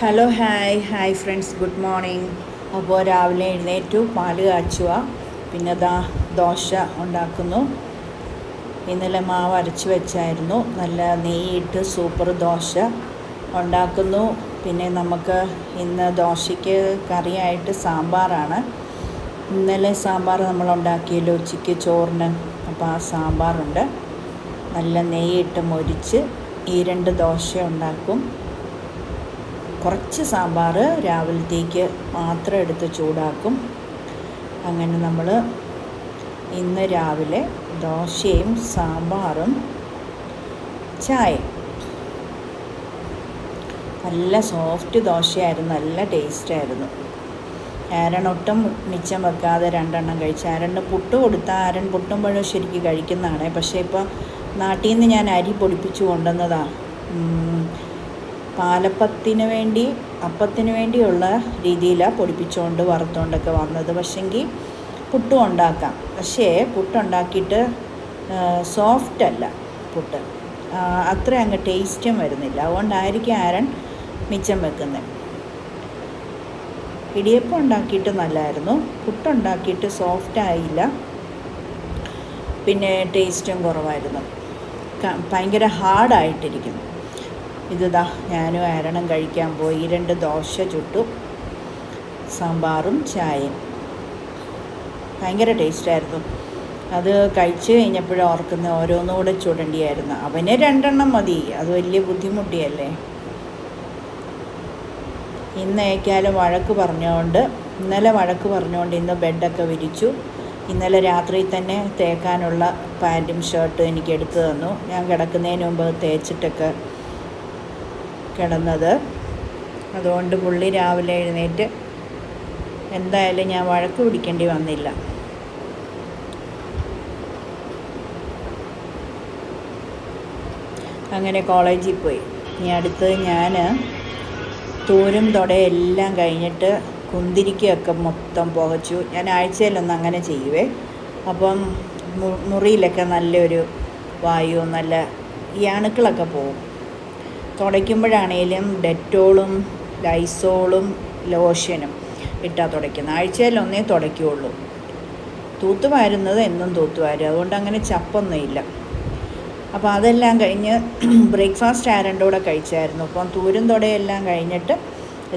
Hello hi hi friends good morning അപ്പോൾ രാവിലെ എഴുന്നേറ്റു പാൽ കാച്ചുക പിന്നെ ദാ ദോശ ഉണ്ടാക്കുന്നു. ഇന്നലെ മാവ് അരച്ച് വെച്ചായിരുന്നു. നല്ല നെയ്യിട്ട് സൂപ്പർ ദോശ ഉണ്ടാക്കുന്നു. പിന്നെ നമുക്ക് ഇന്ന് ദോശയ്ക്ക് കറിയായിട്ട് സാമ്പാറാണ്. ഇന്നലെ സാമ്പാർ നമ്മൾ ഉണ്ടാക്കിയല്ലോ ഉച്ചയ്ക്ക് ചോറിന്. അപ്പോൾ ആ സാമ്പാറുണ്ട്. നല്ല നെയ്യിട്ട് മൊരിച്ച് ഈ രണ്ട് ദോശ ഉണ്ടാക്കും. കുറച്ച് സാമ്പാർ രാവിലത്തേക്ക് മാത്രം എടുത്ത് ചൂടാക്കും. അങ്ങനെ നമ്മൾ ഇന്ന് രാവിലെ ദോശയും സാമ്പാറും ചായയും. നല്ല സോഫ്റ്റ് ദോശയായിരുന്നു നല്ല ടേസ്റ്റായിരുന്നു ആരൺ ഒട്ടും മിച്ചം വെക്കാതെ രണ്ടെണ്ണം കഴിച്ച് ആരണ് പുട്ട് കൊടുത്താൽ ആരൻ പുട്ടും പഴവും ശരിക്കും കഴിക്കുന്നതാണ്. പക്ഷേ ഇപ്പോൾ നാട്ടിൽ നിന്ന് ഞാൻ അരി പൊടിപ്പിച്ചു കൊണ്ടുവന്നതാണ് പാലപ്പത്തിന് വേണ്ടി അപ്പത്തിന് വേണ്ടിയുള്ള രീതിയിലാണ് പൊടിപ്പിച്ചുകൊണ്ട് വറുത്തുകൊണ്ടൊക്കെ വന്നത്. പക്ഷെങ്കിൽ പുട്ടും ഉണ്ടാക്കാം. പക്ഷേ പുട്ടുണ്ടാക്കിയിട്ട് സോഫ്റ്റ് അല്ല പുട്ട്. അത്ര അങ്ങ് ടേസ്റ്റും വരുന്നില്ല. അതുകൊണ്ടായിരിക്കും ആരൻ മിച്ചം വെക്കുന്നത് ഇടിയപ്പം ഉണ്ടാക്കിയിട്ട് നല്ലായിരുന്നു. പുട്ടുണ്ടാക്കിയിട്ട് സോഫ്റ്റ് ആയില്ല. പിന്നെ ടേസ്റ്റും കുറവായിരുന്നു. ഭയങ്കര ഹാർഡായിട്ടിരിക്കുന്നു ഇതാ ഞാനും ആരണം കഴിക്കാൻ പോയി. രണ്ട് ദോശ ചുട്ടു സാമ്പാറും ചായയും. ഭയങ്കര ടേസ്റ്റായിരുന്നു. അത് കഴിച്ച് കഴിഞ്ഞപ്പോഴും ഓർക്കുന്ന ഓരോന്നുകൂടെ ചുടണ്ടിയായിരുന്നു. അവന് രണ്ടെണ്ണം മതി അത് വലിയ ബുദ്ധിമുട്ടിയല്ലേ? ഇന്ന് ഏക്കാലും വഴക്ക് പറഞ്ഞുകൊണ്ട് ഇന്നലെ വഴക്ക് പറഞ്ഞുകൊണ്ട് ഇന്ന് ബെഡൊക്കെ വിരിച്ചു. ഇന്നലെ രാത്രി തന്നെ തേക്കാനുള്ള പാന്റും ഷർട്ടും എനിക്ക് എടുത്തു തന്നു. ഞാൻ കിടക്കുന്നതിന് മുമ്പ് തേച്ചിട്ടൊക്കെ കിടന്നത്. അതുകൊണ്ട് പുള്ളി രാവിലെ എഴുന്നേറ്റ് എന്തായാലും ഞാൻ വഴക്ക് പിടിക്കേണ്ടി വന്നില്ല. അങ്ങനെ കോളേജിൽ പോയി. ഇനി അടുത്ത് ഞാൻ തൂരും തുടയെല്ലാം കഴിഞ്ഞിട്ട് കുന്തിരിക്കയൊക്കെ മൊത്തം പുകച്ചു. ഞാൻ ആഴ്ചയിലൊന്നും അങ്ങനെ ചെയ്യുവേ. അപ്പം മുറിയിലൊക്കെ നല്ലൊരു വായു നല്ല ഈ അണുക്കളൊക്കെ പോകും തുടയ്ക്കുമ്പോഴാണേലും ഡെറ്റോളും ലൈസോളും ലോഷനും ഇട്ടാൽ തുടയ്ക്കുന്നത്. ആഴ്ചയിൽ ഒന്നേ തുടയ്ക്കുകയുള്ളൂ തൂത്തുവാരുന്നത് എന്നും തൂത്തുവാരും. അതുകൊണ്ട് അങ്ങനെ ചപ്പൊന്നുമില്ല. അപ്പോൾ അതെല്ലാം കഴിഞ്ഞ് ബ്രേക്ക്ഫാസ്റ്റ് ആരന്റെ കൂടെ കഴിച്ചായിരുന്നു. അപ്പം തൂരും തുടയെല്ലാം കഴിഞ്ഞിട്ട്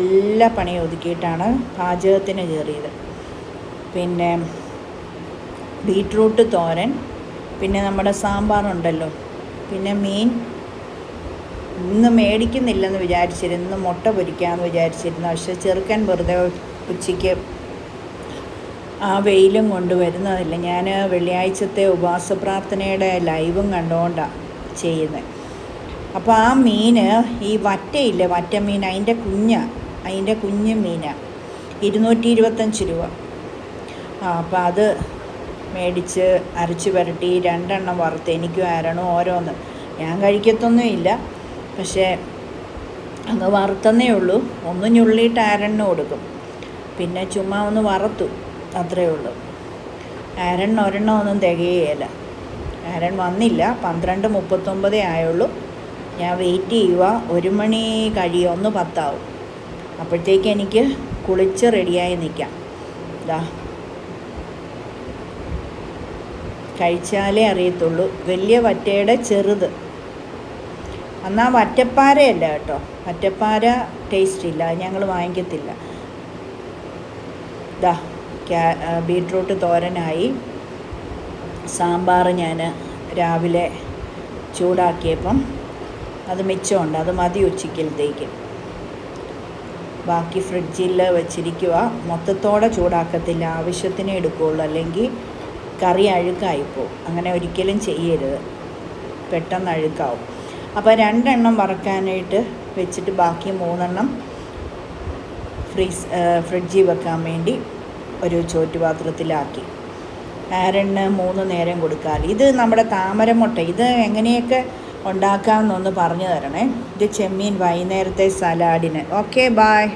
എല്ലാ പണിയും ഒതുക്കിയിട്ടാണ് പാചകത്തിന് കയറിയത്. പിന്നെ ബീട്രൂട്ട് തോരൻ പിന്നെ നമ്മുടെ സാമ്പാറുണ്ടല്ലോ. പിന്നെ മീൻ ഇന്ന് മേടിക്കുന്നില്ലെന്ന് വിചാരിച്ചിരുന്നു മുട്ട പൊരിക്കാമെന്ന് വിചാരിച്ചിരുന്നു. പക്ഷേ ചെറുക്കൻ വെറുതെ ഉച്ചയ്ക്ക് ആ വെയിലും കൊണ്ട് വരുന്നതല്ല. ഞാൻ വെള്ളിയാഴ്ചത്തെ ഉപവാസ പ്രാർത്ഥനയുടെ ലൈവും കണ്ടുകൊണ്ടാണ് ചെയ്യുന്നത് അപ്പോൾ ആ മീൻ ഈ വറ്റയില്ലേ വറ്റ മീൻ അതിന്റെ കുഞ്ഞ അതിന്റെ കുഞ്ഞ് മീനാണ് ഇരുന്നൂറ്റി ഇരുപത്തഞ്ച് രൂപ. ആ അപ്പോൾ അത് മേടിച്ച് അരച്ച് പുരട്ടി രണ്ടെണ്ണം വറുത്ത് എനിക്കും ആരണം ഓരോന്ന്. ഞാൻ കഴിക്കത്തൊന്നുമില്ല. പക്ഷേ അങ്ങ് വറുത്തന്നേ ഉള്ളൂ. ഒന്ന് ഞുള്ളിയിട്ട് ആരണ്ണ് കൊടുക്കും. പിന്നെ ചുമ്മാ ഒന്ന് വറുത്തു. അത്രയേ ഉള്ളൂ. ആരൺ ഒരെണ്ണം ഒന്നും തികയുകയില്ല ആരൺ വന്നില്ല. പന്ത്രണ്ട് മുപ്പത്തൊമ്പതേ ആയുള്ളൂ. ഞാൻ വെയിറ്റ് ചെയ്യുക ഒരു മണി കഴിയും. ഒന്ന് പത്താവും. അപ്പോഴത്തേക്ക് എനിക്ക് കുളിച്ച് റെഡിയായി നിൽക്കാം. ഇതാ കഴിച്ചാലേ അറിയത്തുള്ളൂ. വലിയ വറ്റയുടെ ചെറുത്. എന്നാൽ വറ്റപ്പാരയല്ല കേട്ടോ. വറ്റപ്പാര ടേസ്റ്റ് ഇല്ല. അത് ഞങ്ങൾ വാങ്ങിക്കത്തില്ല. ഇതാ ക്യാ ബീട്രൂട്ട് തോരനായി. സാമ്പാർ ഞാൻ രാവിലെ ചൂടാക്കിയപ്പം അത് മിച്ചമുണ്ട്. അത് മതി ഉച്ചയ്ക്കലത്തേക്ക് ബാക്കി ഫ്രിഡ്ജിൽ വെച്ചിരിക്കുക മൊത്തത്തോടെ ചൂടാക്കത്തില്ല. ആവശ്യത്തിനേ എടുക്കുകയുള്ളൂ അല്ലെങ്കിൽ കറി അഴുക്കായിപ്പോവും അങ്ങനെ ഒരിക്കലും ചെയ്യരുത്. പെട്ടെന്ന് അഴുക്കാവും. അപ്പോൾ രണ്ടെണ്ണം വറക്കാനായിട്ട് വെച്ചിട്ട് ബാക്കി മൂന്നെണ്ണം ഫ്രീസ് ഫ്രിഡ്ജിൽ വെക്കാൻ വേണ്ടി ഒരു ചോറ്റുപാത്രത്തിലാക്കി ആരണ്ണ് മൂന്ന് നേരം കൊടുക്കാറ് ഇത് നമ്മുടെ താമരമുട്ട. ഇത് എങ്ങനെയൊക്കെ ഉണ്ടാക്കാമെന്നൊന്ന് പറഞ്ഞു തരണേ. ഇത് ചെമ്മീൻ വൈകുന്നേരത്തെ സലാഡിന്. Okay bye